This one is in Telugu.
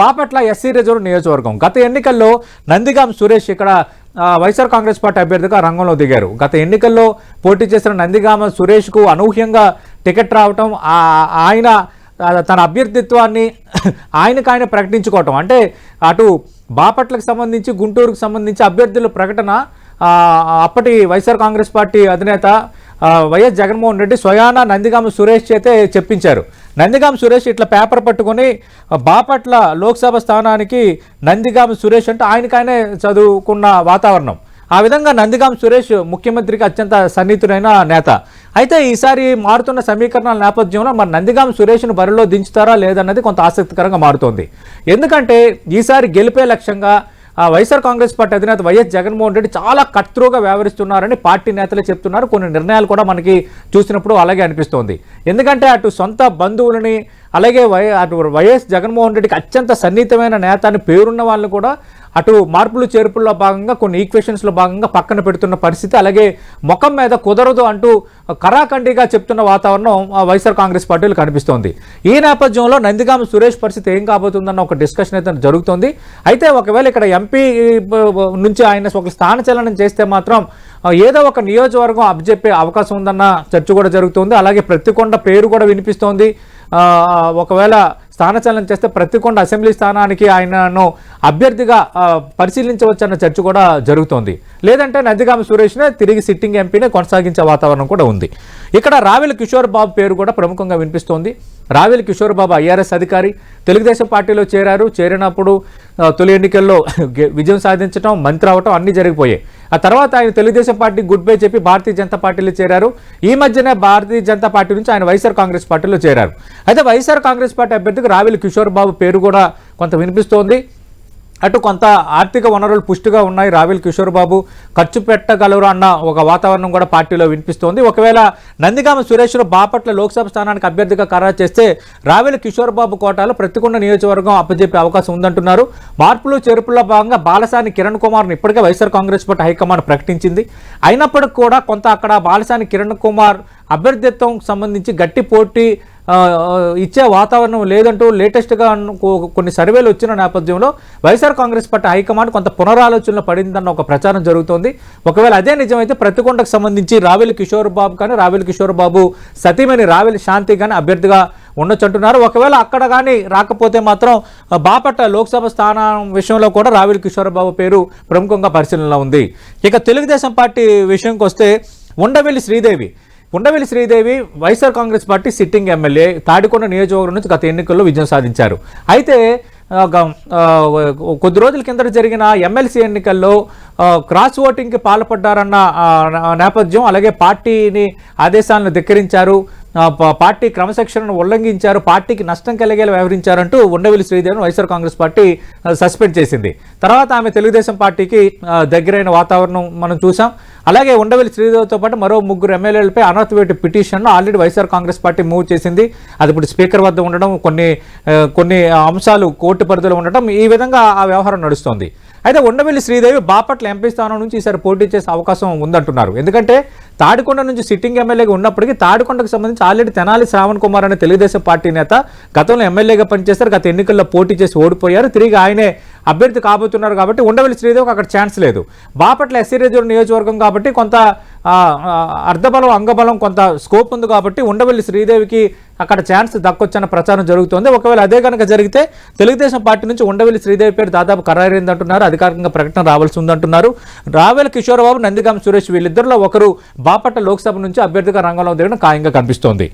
బాపట్ల ఎస్సీ రిజర్వ్ నియోజకవర్గం. గత ఎన్నికల్లో నందిగాం సురేష్ ఇక్కడ వైఎస్ఆర్ కాంగ్రెస్ పార్టీ అభ్యర్థిగా రంగంలో దిగారు. గత ఎన్నికల్లో పోటీ చేసిన నందిగామ సురేష్కు అనూహ్యంగా టికెట్ రావటం ఆయన తన అభ్యర్థిత్వాన్ని ఆయనకు ఆయన ప్రకటించుకోవటం. అంటే అటు బాపట్లకు సంబంధించి గుంటూరుకు సంబంధించి అభ్యర్థుల ప్రకటన అప్పటి వైఎస్ఆర్ కాంగ్రెస్ పార్టీ అధినేత వైఎస్ జగన్మోహన్ రెడ్డి స్వయాన నందిగామ సురేష్ చేతే చెప్పించారు. నందిగామ సురేష్ ఇట్లా పేపర్ పట్టుకొని బాపట్ల లోక్సభ స్థానానికి నందిగామ సురేష్ అంటే ఆయనకాయనే చదువుకున్న వాతావరణం. ఆ విధంగా నందిగాం సురేష్ ముఖ్యమంత్రికి అత్యంత సన్నిహితుడైన నేత. అయితే ఈసారి మారుతున్న సమీకరణాల నేపథ్యంలో మరి నందిగాం సురేష్ను బరిలో దించుతారా లేదన్నది కొంత ఆసక్తికరంగా మారుతోంది. ఎందుకంటే ఈసారి గెలిపే లక్ష్యంగా వైఎస్ఆర్ కాంగ్రెస్ పార్టీ అధినేత వైఎస్ జగన్మోహన్ రెడ్డి చాలా కట్త్రోగా వ్యవహరిస్తున్నారని పార్టీ నేతలే చెప్తున్నారు. కొన్ని నిర్ణయాలు కూడా మనకి చూసినప్పుడు అలాగే అనిపిస్తోంది. ఎందుకంటే అటు సొంత బంధువులని అలాగే వై అటు వైఎస్ జగన్మోహన్ రెడ్డికి అత్యంత సన్నిహితమైన నేత అని పేరున్న వాళ్ళని కూడా అటు మార్పులు చేర్పుల్లో భాగంగా కొన్ని ఈక్వేషన్స్లో భాగంగా పక్కన పెడుతున్న పరిస్థితి. అలాగే ముఖం మీద కుదరదు అంటూ కరాఖండిగా చెప్తున్న వాతావరణం వైఎస్ఆర్ కాంగ్రెస్ పార్టీలు కనిపిస్తోంది. ఈ నేపథ్యంలో నందిగామ సురేష్ పరిస్థితి ఏం కాబోతుందన్న ఒక డిస్కషన్ అయితే జరుగుతోంది. అయితే ఒకవేళ ఇక్కడ ఎంపీ నుంచి ఆయన ఒక స్థానచలనం చేస్తే మాత్రం ఏదో ఒక నియోజకవర్గం అబ్జెప్పే అవకాశం ఉందన్న చర్చ కూడా జరుగుతుంది. అలాగే ప్రతికొండ పేరు కూడా వినిపిస్తోంది. ఒకవేళ స్థానచలనం చేస్తే ప్రతికొండ అసెంబ్లీ స్థానానికి ఆయనను అభ్యర్థిగా పరిశీలించవచ్చన్న చర్చ కూడా జరుగుతోంది. లేదంటే నందిగామ సురేష్నే తిరిగి సిట్టింగ్ ఎంపీనే కొనసాగించే వాతావరణం కూడా ఉంది. ఇక్కడ రావెల కిషోర్ బాబు పేరు కూడా ప్రముఖంగా వినిపిస్తోంది. రావెల కిషోర్ బాబు ఐఆర్ఎస్ అధికారి. తెలుగుదేశం పార్టీలో చేరారు. చేరినప్పుడు తొలి ఎన్నికల్లో విజయం సాధించడం మంత్రి అవటం అన్నీ జరిగిపోయాయి. ఆ తర్వాత ఆయన తెలుగుదేశం పార్టీ గుడ్ బై చెప్పి భారతీయ జనతా పార్టీలో చేరారు. ఈ మధ్యనే భారతీయ జనతా పార్టీ నుంచి ఆయన వైఎస్ఆర్ కాంగ్రెస్ పార్టీలో చేరారు. అయితే వైఎస్ఆర్ కాంగ్రెస్ పార్టీ అభ్యర్థికి రావెల కిషోర్ బాబు పేరు కూడా కొంత వినిపిస్తోంది. అటు కొంత ఆర్థిక వనరులు పుష్టిగా ఉన్నాయి. రావిల్ కిషోర్ బాబు ఖర్చు పెట్టగలరు అన్న ఒక వాతావరణం కూడా పార్టీలో వినిపిస్తోంది. ఒకవేళ నందిగామ సురేష్ను బాపట్ల లోక్సభ స్థానానికి అభ్యర్థిగా ఖరారు చేస్తే రావెల్ కిషోర్ బాబు కోటాలో ప్రతికొండ నియోజకవర్గం అప్పజెప్పే అవకాశం ఉందంటున్నారు. మార్పులు చేర్పుల్లో భాగంగా బాలసాని కిరణ్ కుమార్ను ఇప్పటికే వైఎస్ఆర్ కాంగ్రెస్ పార్టీ హైకమాండ్ ప్రకటించింది. అయినప్పటికీ కూడా కొంత అక్కడ బాలసాని కిరణ్ కుమార్ అభ్యర్థిత్వం సంబంధించి గట్టి పోటీ ఇచ్చే వాతావరణం లేదంటూ లేటెస్ట్గా కొన్ని సర్వేలు వచ్చిన నేపథ్యంలో వైఎస్ఆర్ కాంగ్రెస్ పార్టీ హైకమాండ్ కొంత పునరాలోచనలో పడిందన్న ఒక ప్రచారం జరుగుతోంది. ఒకవేళ అదే నిజమైతే ప్రతికొండకు సంబంధించి రావెల్ కిషోర్ బాబు కానీ రావెల్ కిషోర్ బాబు సతీమణి రావెల్ శాంతి కానీ అభ్యర్థిగా ఉండొచ్చు అంటున్నారు ఒకవేళ అక్కడ కానీ రాకపోతే మాత్రం బాపట్ల లోక్సభ స్థానం విషయంలో కూడా రావిల్ కిషోర్ బాబు పేరు ప్రముఖంగా పరిశీలనలో ఉంది. ఇక తెలుగుదేశం పార్టీ విషయంకి వస్తే Undavalli Sridevi Undavalli Sridevi YSR Congress party sitting MLA Tadikonda నియోజకవర్గం నుంచి గత ఎన్నికల్లో విజయం సాధించారు. అయితే కొద్ది రోజుల కిందట జరిగిన ఎమ్మెల్సీ ఎన్నికల్లో క్రాస్ ఓటింగ్కి పాల్పడ్డారన్న నేపథ్యం అలాగే పార్టీని ఆదేశాలను ధిక్కరించారు. పార్టీ క్రమశిక్షణను ఉల్లంఘించారు పార్టీకి నష్టం కలిగేలా వ్యవహరించారంటూ ఉండవెల్లి శ్రీదేవిని వైఎస్ఆర్ కాంగ్రెస్ పార్టీ సస్పెండ్ చేసింది. తర్వాత ఆమె తెలుగుదేశం పార్టీకి దగ్గరైన వాతావరణం మనం చూసాం. అలాగే ఉండవెల్లి శ్రీదేవితో పాటు మరో ముగ్గురు ఎమ్మెల్యేలపై అనర్తవేటు పిటిషన్ను already YSR Congress party move చేసింది. అది ఇప్పుడు స్పీకర్ వద్ద ఉండడం కొన్ని కొన్ని అంశాలు కోర్టు పరిధిలో ఉండటం ఈ విధంగా ఆ వ్యవహారం నడుస్తోంది. అయితే ఉండవెల్లి శ్రీదేవి బాపట్ల ఎంపీ స్థానం నుంచి ఈసారి పోటీ చేసే అవకాశం ఉందంటున్నారు. ఎందుకంటే తాడికొండ నుంచి సిట్టింగ్ ఎమ్మెల్యేగా ఉన్నప్పటికీ తాడికొండకు సంబంధించి ఆల్రెడీ తెనాలి శ్రావణ్ కుమార్ అనే తెలుగుదేశం పార్టీ నేత గతంలో ఎమ్మెల్యేగా పనిచేస్తారు గత ఎన్నికల్లో పోటీ చేసి ఓడిపోయారు. తిరిగి ఆయనే అభ్యర్థి కాబోతున్నారు కాబట్టి ఉండవల్లి శ్రీదేవికి అక్కడ ఛాన్స్ లేదు. బాపట్ల ఎస్సీ రిజర్వ్ నియోజకవర్గం కాబట్టి కొంత అర్ధబలం అంగబలం కొంత స్కోప్ ఉంది కాబట్టి ఉండవల్లి శ్రీదేవికి అక్కడ ఛాన్స్ దక్కొచ్చన్న ప్రచారం జరుగుతోంది. ఒకవేళ అదే కనుక జరిగితే తెలుగుదేశం పార్టీ నుంచి ఉండవల్లి శ్రీదేవి పేరు దాదాపు ఖరారైందంటున్నారు అధికారికంగా ప్రకటన రావాల్సి ఉందంటున్నారు. రావెల కిషోరబాబు నందిగాం సురేష్ వీళ్ళిద్దరిలో ఒకరు బాపట్ల లోక్సభ నుంచి అభ్యర్థిగా రంగంలో దిగడం ఖాయంగా కనిపిస్తోంది.